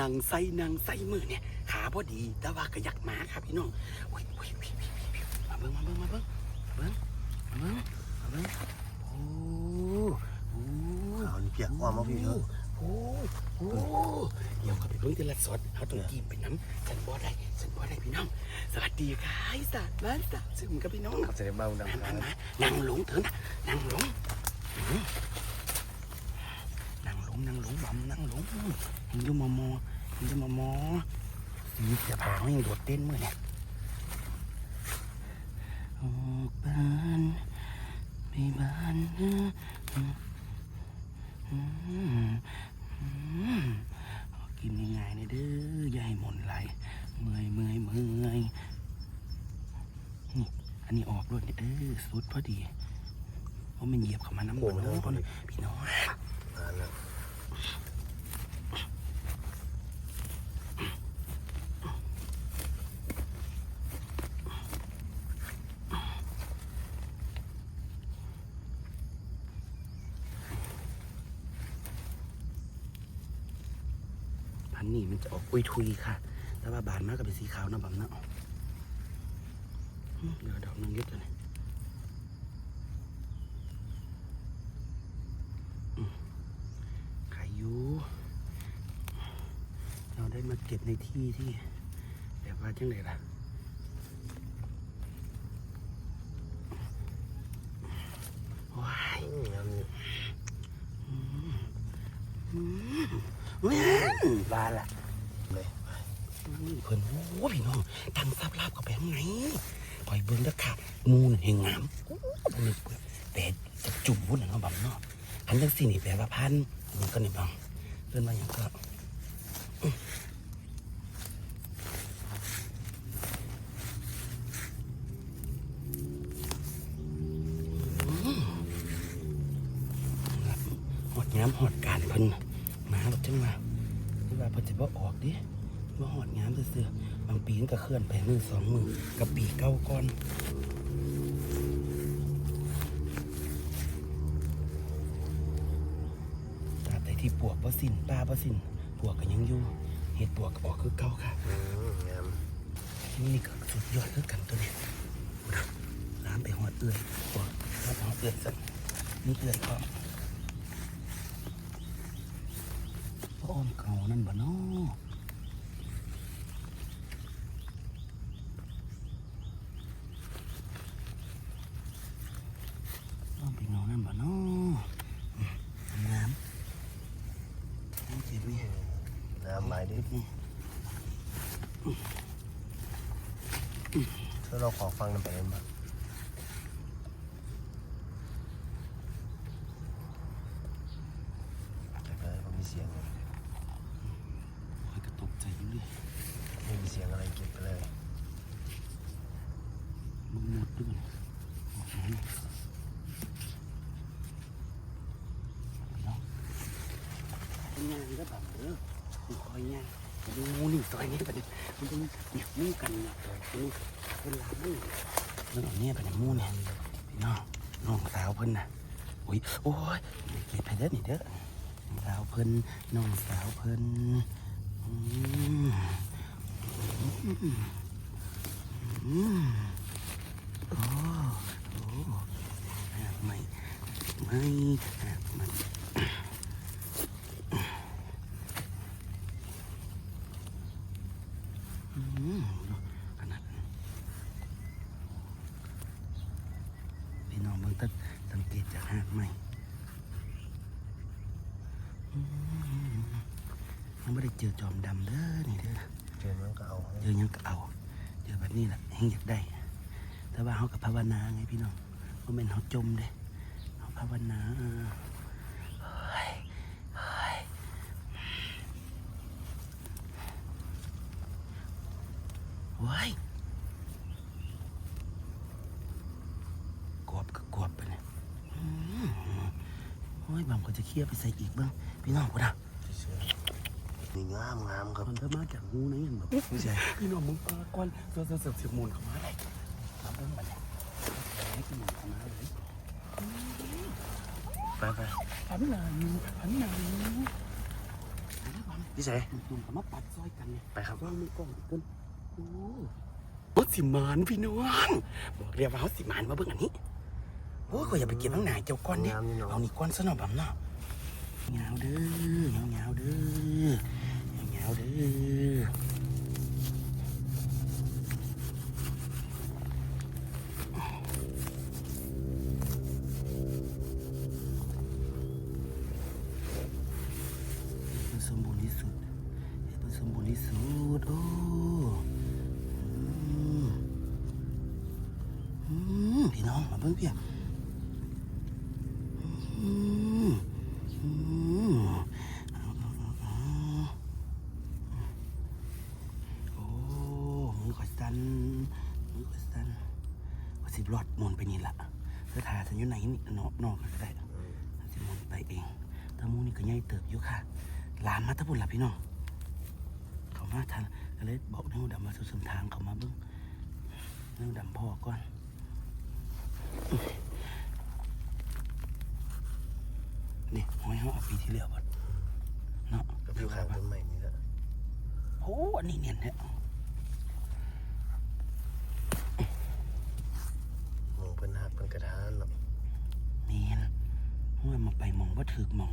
นางไส้นางไส้มือเนี่ย ขาพอดี แต่ว่าก็อยากหมาครับพี่น้องอุ้ยอุ้ยอุ้ยอุ้ยอุ้ยมาเบิ้งมาเบิ้งมาเบิ้งมาเบิ้งมาเบิ้งมาเบิ้งโอ้โหเอานี่เปียกอ้อมมาพี่เถอะโอ้โหเดี๋ยวเขาไปเบิ้งทีละสดเขาต้องกีบไปน้ำฉันบ่ได้ฉันบ่ได้พี่น้อง สวัสดีค่ะไอ้สัตว์บ้านสัตว์ซึ่งกับพี่น้องครับเสด็จเบาดำมาคมารับมานั่งหลงเถอะนะนั่งหลงอื มนั่งหลงนั่งหลงบำนั่งหลงเห็นอยูมอมอเห็นอยูมอมอมีเสือผ่าไม่ยังโดดเต้นเมื่อเนี่ยออกบ้านไปบ้านนะอืมอืมอืมเอากินง่ายๆเลยเด้ออย่าให้หมนไหลเมื่อยเมื่อยเมื่อย อันนี้ออกด้วยเออสุดพอดีเพราะมันเหยียบเข้ามาน้ำมันเนาะพี่น้อง มาแล้ว พันนี่มันจะออกอุยทุยค่ะ แต่ว่าบานมากกับเป็นสีขาวนะบัมเนาะอืมเดี๋ยวดอกนึงยึดเลยขายอยูเราได้มาเก็บในที่ที่แบบว่าจังไรล่ะว้าย อืมเอานี่ แม่นบานล่ะ เลย อุ้ยเพิ่นโอ้พี่น้องทางซับลาบกับไปข้างในลอยเบิ้งเด้อค่ะงูนเฮงงามโอ้บ่นึกแต่จะจุ่มวุ่นน่ะเนาะบังเนาะอันจังสี่นี่แปลว่าพันมันก็นี่บังเพิ่นว่าหยังก็หอดย้ำหอดการเพิ่นมาแบบจังว่าคือว่าเพิ่นจะบ่ออกดิ ว่าหอดงามเสือๆบางปีมันก็เคลื่อนไปมือสองมือกับปีเก้าก้อนตราบใดที่ปวกบ่สิ้นป้าบ่สิ้นปวกก็ยังอยู่เห็ดปวกก็ออกคือเก่าค่ะอืมงามนี่ก็สุดยอดคือกันตัวเนี้นะร้านไปหอดเอื่อยปวกร้านไปหอดเอื่อยสักนี่เอื่อยก็พระอ้อมเก่านั่นบ่เนาะ ต้องไปนอนนั่นบ่เนาะอืมน้ำน้ำเจ็บนี่ น้ำไหลดิ นี่ ถ้าเราขอฟังน้ำไปเลยมั้ยแต่ก็ไม่มีเสียงเลย คอยกระตกใจอยู่เลย ไม่มีเสียงอะไรเก็บไปเลย มึงหมดด้วยออกมาเนี่ยเนาะเป็นงานก็แบบเออมึงคอยงานดูนี่ซอยนี้ประเด็นมันจะเนี่ยมู่กันเนี่ยนี่เป็นร้านนี่เรื่องนี้ประเด็นมู่เนี่ยพี่น้องน้องสาวเพิ่นน่ะโอ้ยโอ้ยเก็บไปเด้อนี่เด้อน้องสาวเพิ่นน้องสาวเพิ่นอืมอืมอืมโอ้โอ้ไม่ไม่ไม่อืมขนาดนั้นพี่น้องเบิ่งตัดสังเกตจากหากใหม่อืม ยังไม่ได้เจอจอมดำเด้อนี่เด้อเจอมันก็เอาเจอหยังก็เอาเจอแบบนี้แหละให้อยากได้ แต่ว่าเขากับภาวนาไงพี่น้องว่าเป็นเขาจมเด้เขาภาวนาเฮ้ยเฮ้ยว้ายกวบก็กวบไปเนี่ยอืมโอ้ยบางคนจะเคลียร์ไปใส่อีกบ้างพี่น้องกูนะเฉยๆ นี่งามงามครับมันก็มาจากงูนะยังแบบไม่ใช่พี่น้องมึงปลาก้อนเสือเสือเสือเสือมูลเข้ามาเลยทำเรื่องมาเลยให้พี่น้องเข้ามาเลยไปไปพันหนาอยู่พันหนาอยู่อันนี้ความพี่ใส่หนุ่มๆก็มาปัดซอยกันเนี่ยไปครับซอยมือกล้องอีกเกินโอ้โหสิมานพี่น้องบอกเรียกว่าเขาสิมานมาเบิ่งอันนี้โอ้ยก็อย่าไปเก็บข้างหน้าเจ้าก้อนเนี่ยงามนี่เนาะเอานี่ก้อนซะหน่อยบำเนาะเงาเด้อเงาเงาเด้อ เงาเด้อมันสมบูรณ์ที่สุดมันสมบูรณ์ที่สุด โอ้อืมอืมพี่น้องมาเบิ่งเพียอืมอืมเอาเอาเอาเอาโอ้มือข่อยสั่นมือข่อยสั่นว่าสิรอดมนไปนี่ละเธอถ่ายฉันอยู่ไหนนี่นอกนอกก็ได้สิมนไปเองแตะมูนี่ก็ใหญ่เติบ อยู่ค่ะลามมาตะบุญละพี่น้องเขามาทันก็เลยบอกนิ้วดำมาสู่สมทางเขามาเบิ้งนิ้วดำพ่อก่อนนี่หอยเขาเอาปีที่แล้วก่อนเนาะกับอยู่ข้างต้นไม้นี่แหละโอ้อันนี้เนียนแท้ มองเพิ่นหักเพิ่นกระทานเนาะ เนียนห้วยมาไปมองว่าถือมอง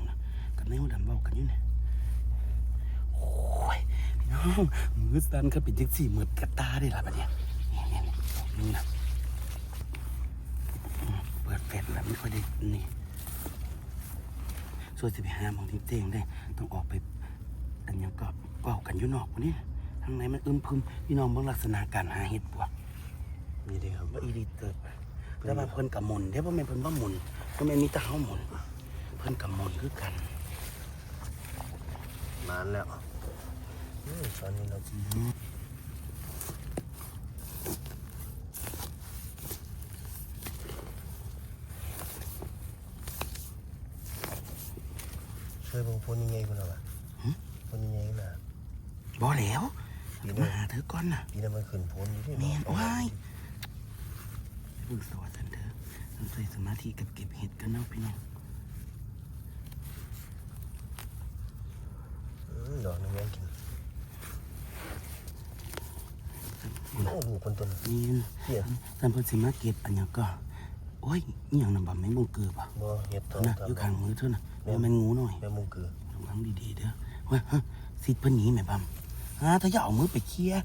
นะกับแม่หูดำเบากันอยู่เนี่ยโอ้ยน้องมือสันก็เป็นจังสี่เหมือนกระตาได้ละปะเนี่ยนี่นี่นี่นะเปิดแฟลชแล้วไม่ค่อยได้นี่ส่วนจะไปหาหมองที่เต้งได้ ต้องออกไปอันยังก็เบากันอยู่นอกวันนี้ทางในมันอึมพึมพี่น้องเบิ่งลักษณะการหาเห็ดปวกมีเดีครับว่าอีรีเติบแต่ว่าเพิ่นกับมนเด้บ่แม่เพิ่นบ่หมุนบ่แม่มีต่เฮาหมุนเพิ่นกับมนคือกัน นานแล้วอืมตอนนี้เราเคยเบิ่งพนยังไงพุ่นเอาล่ะพนยังไงน่ะบ่แล้วปีมานั้นหาเธอก่อนน่ะปีนั้นมันขึ้นพนอยู่ที่แม่นเนาะว้ายเพิ่งสวัสดิ์เธอต้องใส่สมาธิกับเก็บเห็ดกันเนาะพี่น้อง อืม ดอกนึงแม่งกินโอ้โหคนต้นนี่นเหี้ยท่านเพิ่นสิมาเก็บอันหยังก็โอ้ยอีหยังนำบ่แม่นบ่งเกือบอะบ่เห็ดทองนะตามอยู่ข้างมือเธอน่ะแม่นแม่นงูหน่อยแม่มุงเกือระวังดีๆเด้อว่าฮะสิเพิ่นหนีแม่บัมฮะถ้าอย่าเอามือไปเคลียร์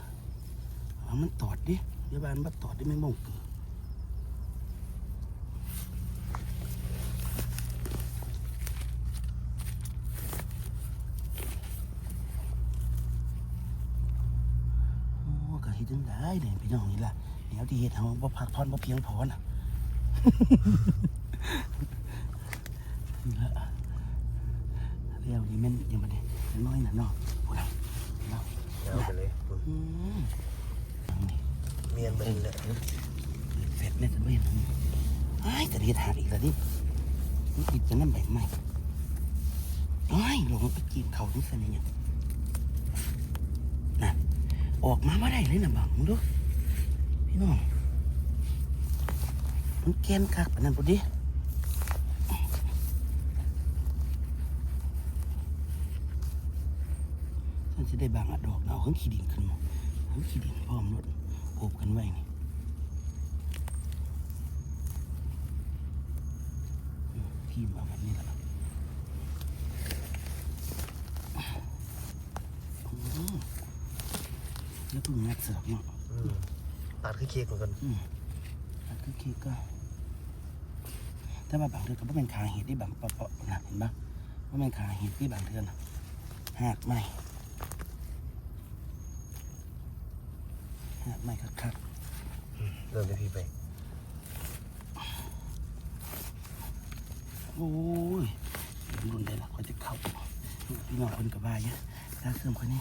เอามันตอดดิอย่าบานบ่ตอดดิแม่นบ่งเกือบ โอ้ก็เฮ็ดจังได้ เนี่ยพี่น้องนี่ล่ะเดี๋ยวที่เฮ็ดเฮาบ่พักผ่อนบ่เพียงพอน่ะนี่ละแล้วนี่แม่นยังบ่ได้น้อยน่ะเนาะพุ่นน่ะเนาะเอาไปเลยพุ่นอืมนี่เมียนไปนี่แหละเสร็จแม่จะไม่เห็นไอ้ายแต่เฮ็ดหาอีกแล้วนี่มันติดจะนำใบไม้ไอ้ายลงไปกินเขาจังซั่นนี่หยังน่ะ ออกมาบ่ได้เลยนะบังมึงดูพี่น้องมันแกนคักปานนั้นพุดิฉันจะได้บางอะดอกเอาเครื่องขี้ดินขึ้นมาเครื่องขี้ดินพร้อมรถโอบกันไว้นี่อืมพี่มาแบบนี้แหละอืม แล้วเพิ่งงัดเสือกเนาะอืมตัดคือเค้กเหมือนกันอืมอันคือเค้กก็ถ้าว่าบางเทือก็บ่เป็นขาเห็ดที่บางเปาะๆนะเห็นปะว่าเป็นขาเห็ดที่บางเทือนะหักไหมหักไหมคักเริ่มได้พี่ไปๆโอ้ยรุนได้ละเขาจะเข้าพี่น้องคนกับบ้าเยอะถ้าเสริมคนนี้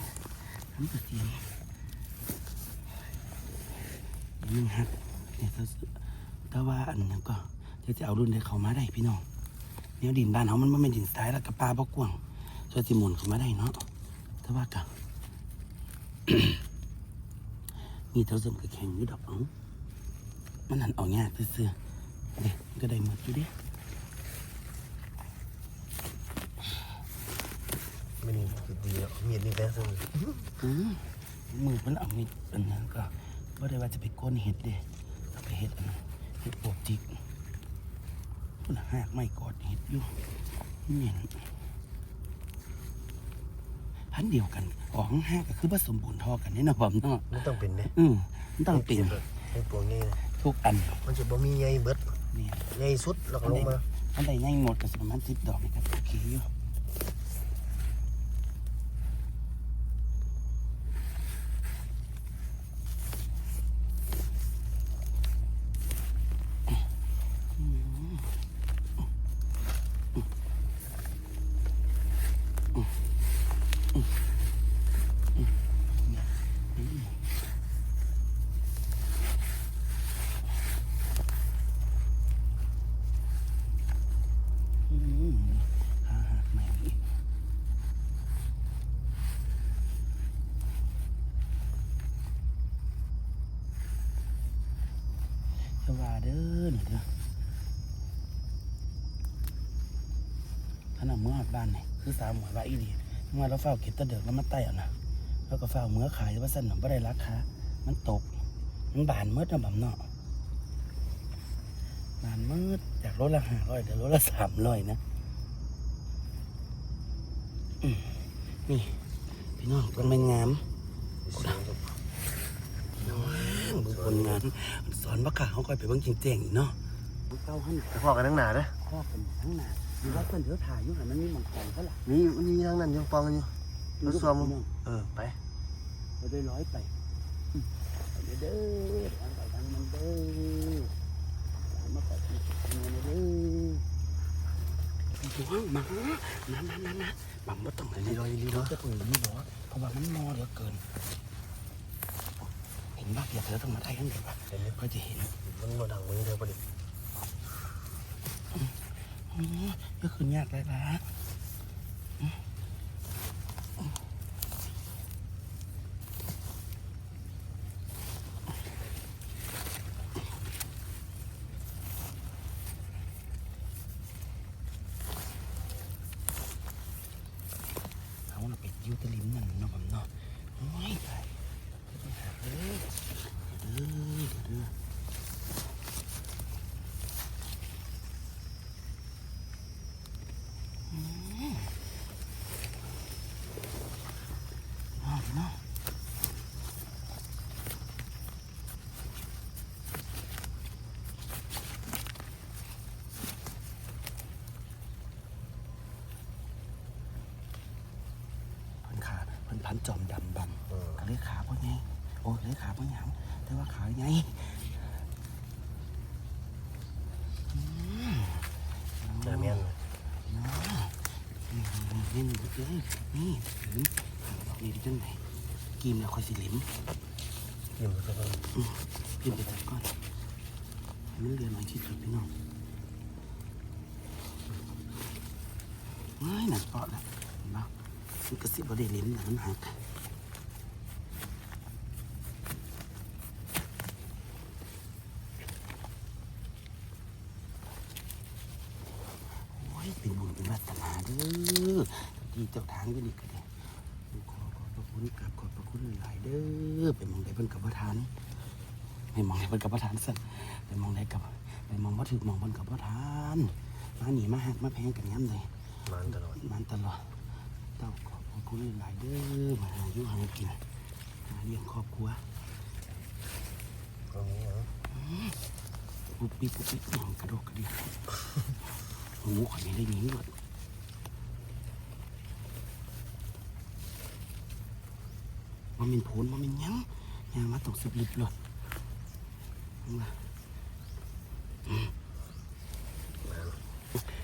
ทำตัวเตรียมอ ย่ามึงหักเนี่ยถ้าถ้าว่าอันนั้นก็จะจะเอารุ่นได้เขามาได้พี่น้องแนวดินบ้านเขามันไม่เป็นดินทรายแล้วกับปลาบ่กว้างช่วยสิหมุนเข้ามาได้เนาะแต่ว่ากับมีเท่าสมกับแข็งอยู่ดอกเอ้ามันหันเอายากซื่อๆเด็กก็ได้หมดอยู่เดิไม่นี่คือดีแล้วมีดนี่แบงซึ่งอืมมือมันเอามีดอันนั้นก็ บ่ได้ว่าจะไปก้นเห็ดเด้เอาไปเห็ดอันนั้นเห็ดปวกจิกพุ่นน่ะหากไม่กอดเห็ดอยู่เหม็นพันเดียวกันออกห้างก็คือผสมบูรณ์ทอกันนี่นะผมเนาะมันต้องเป็นเด้อืมมันต้องเป็นไอ้พวกนี้นะทุกอันมันจะบ่มีใหญ่เบิดนี่ใหญ่สุดแล้วก็ลงมาอันใดง่ายหมดก็สิประมาณสิบดอกนี่ก็โอเคอยู่อืมขาหักใหม่อีกจะว่าเด้อนี่เด้อขนาดเมื่อหอดบ้านนี่ คือสาวหมวยว่าอีดีเมื่อเราเฝ้าเก็บตะเดือกแล้วมาไต่เอานะแล้วก็เฝ้าเมื่อขายว่าสั่นหนไม่ได้ราคามันตก มันบานเมื่อนะแบบเนาะบานเมื่อจากรถละห้าร้อยเดี๋ยวรถละสามร้อยนะนี่พี่น้องต้องเป็นงามเสียงกับบุญงานสอนว่าขาเขาคอยไปเบิ่งจริงๆเนาะเก้าหันแต่พอกันทั้งหนาเด้อข้อกันทั้งหน้า มีว่าเพื่อนเดี๋ยวถ่ายอยู่หันมันมีหมองกองเขาล่ะนี่นี่ทั้งนั้นยังปองกันอยู่รถซ้อมพี่น้องเออไปเราได้ร้อยไปอืมไปเด้อทางไปทางมันเด้อทางมาไปทางมันเด้อว้าวมานะนะนะนะบังบ่ต้องอะไรลีเลยรอยลีรเราอยจะปืนนี่บอกว่าเพราะว่ามันมอเหลือเกินเห็นบ้าอย่าเธอต้องมาได้กันเดี๋ยวว่าเห็นไหมเพื่อจะเห็นมันบ่ดังมือเธอพอดีอ๋อ ก็คือยากเลยนะเอาเราไปยิ้วตะลิมนั่นเนาะผมเนาะโอ้ยตายเด้อเด้อเด้อ อ้าวเนาะเพิ่นขาเพิ่นพัน จอมดำบังเออก็เลยขาพ่อไงโอ้เลยขาพ่อหยังแต่ว่าขาไงแต่แม่นเนาะนี่นี่นี่นี่นี่ถึงดอกนี้ดิจังไหนกิมแล้วค่อยสิเหลิมยิ้มก็ต้องพิมพ์ไปจับก่อนให้มันเรียนหน่อยที่สุดพี่น้องไม่หนักเปาะแล้วเห็นปะ มันกระสิบบได้ลิ้นแต่มันหักโอ้ยเป็นบุญเป็นวาสนาเด้อที่เจ้าทางก็ดีก็ดีขอขอบพระคุณกราบขอบพระคุณหลายๆเด้อเป็นมองได้เพิ่นกับประทานไม่มองเพิ่นกับประทานสัตว์ไปมองได้กับไปมองว่าถือมองเพิ่นกับประทาน มาหนีมาหักมาแพงกันย้ำเลยมันตลอดมันตลอดเต้าขอบ คุณหลายเด้อมาหาอยู่หากินหาเลี้ยงครอบครัวตรงนี้เหรอปุ๊บปิ๊บปุ๊บปิ๊บหองกระโดดกระดิ่งหูข่อยไม่ได้ยินหมดมันโผลว่ามันหยังหยังมาตกสิบลิบหลดนั่นล่ะ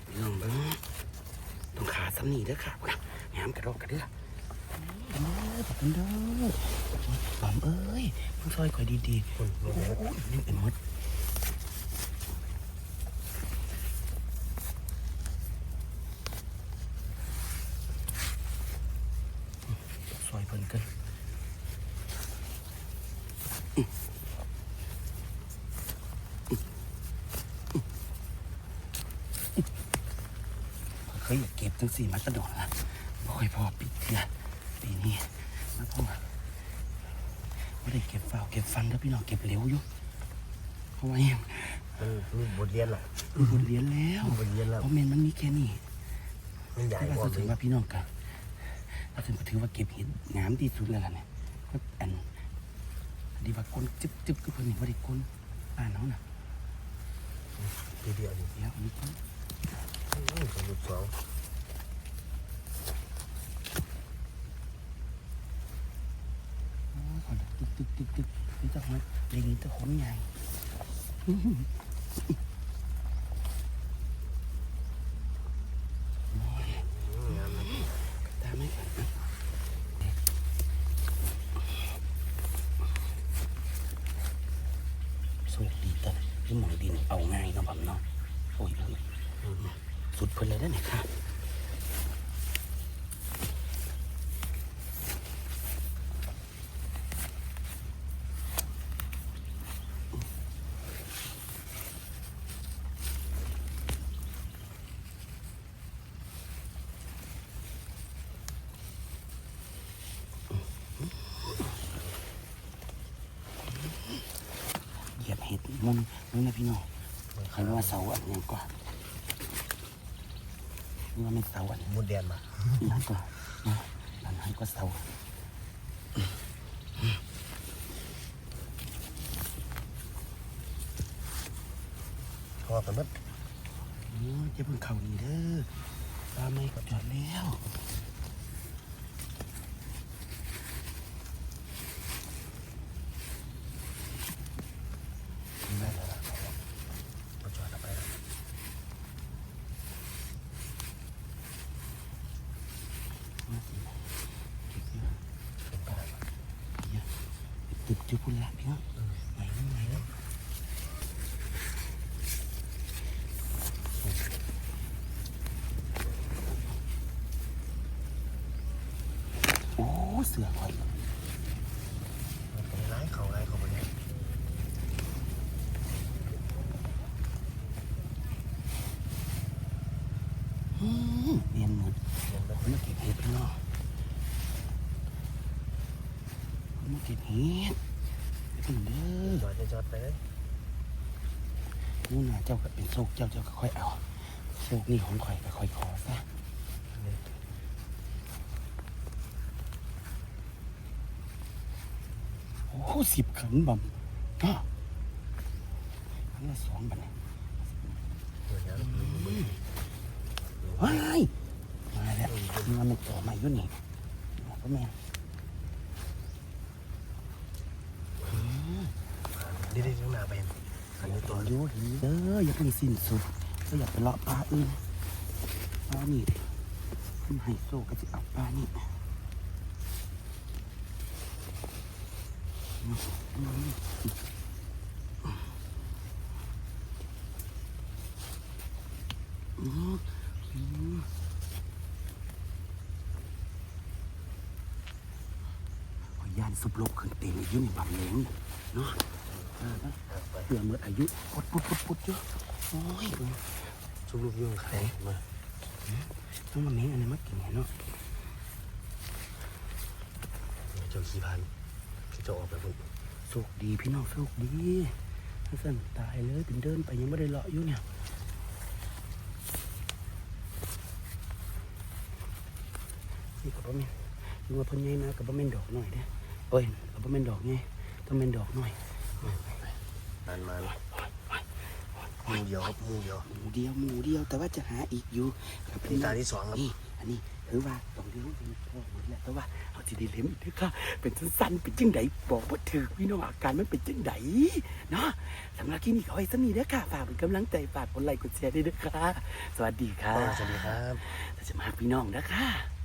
พี่น้องเบิ้งต้องขาซ้ำนี่เด้อค่ะามกระโดดกระเดือกันเด้อปักกันเด้อหอมเอ้ยเพิ่งซอยข่อยดีคุณๆแม่โอ้นยนี่เป็นมดซอยเพิ่นกันเคยอยากเก็บจังสี่มาตะโดดนะ ค่อยพอปิดเถื่อปีนี้มาพ่อไม่ได้เก็บเฝ้าเก็บฟันแล้วพี่น้องเก็บเหลวอยู่เพราะว่าเนี่ยมันมีบทเรียนล่ะมีบทเรียนแล้วมีบทเรียนแล้วเพราะเมนมันมีแค่นี้มันใหญ่แต่ว่าพอเราเลถือยว่าพี่น้องกันเราถือถือว่าเก็บเห็ดงามที่สุดแล้วล่ะเนี่ยก็อันดีว่าก้นจึ๊บจึ๊บก็เพิ่นนี่ว่าได้ก้นบ้านเขาน่ะทีเดียวนี่เดี๋ยวอันนี้ก้นอื้อสมุดสอง อ๋อขอ ตึกตึกตึกตึกนี่จะหอยเล็งนี่จะขนใหญ่อื้อหืออื้องามตาไม่กันโชคดีต่ที่หมองดินเอาง่ายนาะผมเนาะโอ้ยสุดเพิ่นเลยได้ไหมครับเหยียบเห็ดมุนมุนนะพี่น้องใคร ว่าเสาอันนี้ก่อนนี่ว่าไม่เสาอันนี้มุดแดนมานั่นก็นะนั่นนั้นก็เสาพอกันหมัดโอ้ยจะเพิ่งเข่านี่เด้อปลาไม่ก็จอดแล้วได้แล้วล่ะ พอจอดเอาไปแล้ว มาสิเก็บอยู่ เป็นไปได้ปะ เดี๋ยว ตึกจุพุ่นละพี่น้องไหนนั่นไหนแล้วโอ้เสือคอย มันเป็นร้ายเขาร้ายเขาไปเนี่ย อืมเนียนหมด เรียนแบบ คนมาเก็บเห็ดพี่น้องคนมาเก็บเห็ดขึ้นเด้อ จอดจะจอดไปเลย นู่นน่ะเจ้าก็เจ้าเจ้าก็ค่อยเอาโชคนี่ของข่อยก็ค่อยขอซะโอ้สิบขันบ่มก็ขันละสองบันเนี่ยเดี๋ยวนะมีมือว้ายมาแล้วมันมันต่อมาอยู่นี่ก็แม่ดีดีข้างหน้าไป ขันนี้ต่ตัอวอยู่ห็นเด้ออย่าเพิ่สิ้นสุดก็อย่าไปเลาะปลาอื่นปลานี่มันให้โซก็จะเอาปลานี่อืมอืมยยานสุบลบขึ้นเต็มอายุในบำเลงเนาะ เพื่อเมื่ออายุพุดพุดพุดพุดเยอะโอ้ยชุบลูกยงไข่มาต้องมาเม้งอะไรมากินเนาะเจ้าขี้พันที่จะออกไปพุ่นโชคดีพี่น้องโชคดีถ้าสั่นตายเลยเป็นเดินไปยังไม่ได้เลาะอยู่เนี่ยนี่กับบ่แม่นดูว่าพ่นใหญ่มากับบ่แม่นดอกหน่อยเด้อโอ้ยกับบ่แม่นดอกไงต้องแม่นดอกหน่อย นานมาหมูเดียวครับหมูเดียวหมูเดียวหมูเดียวแต่ว่าจะหาอีกอยู่ครับนี่ตาที่สองครับนี่อันนี้ถือว่าต้องเลี้ยงเป็นพ่อหมดแล้วแต่ว่าเอาที่ได้เลี้ยงอีกเด้อค่ะเป็นสั้นๆเป็นจังไดบอกว่าถือพี่น้องอาการมันเป็นจังไดเนาะสำหรับที่นี่ขอให้สมีเด้อค่ะฝากเป็นกำลังใจฝากกดไลค์กดแชร์ด้วยเด้อค่ะสวัสดีค่ะสวัสดีครับถ้าจะมาพี่น้องเด้อค่ะ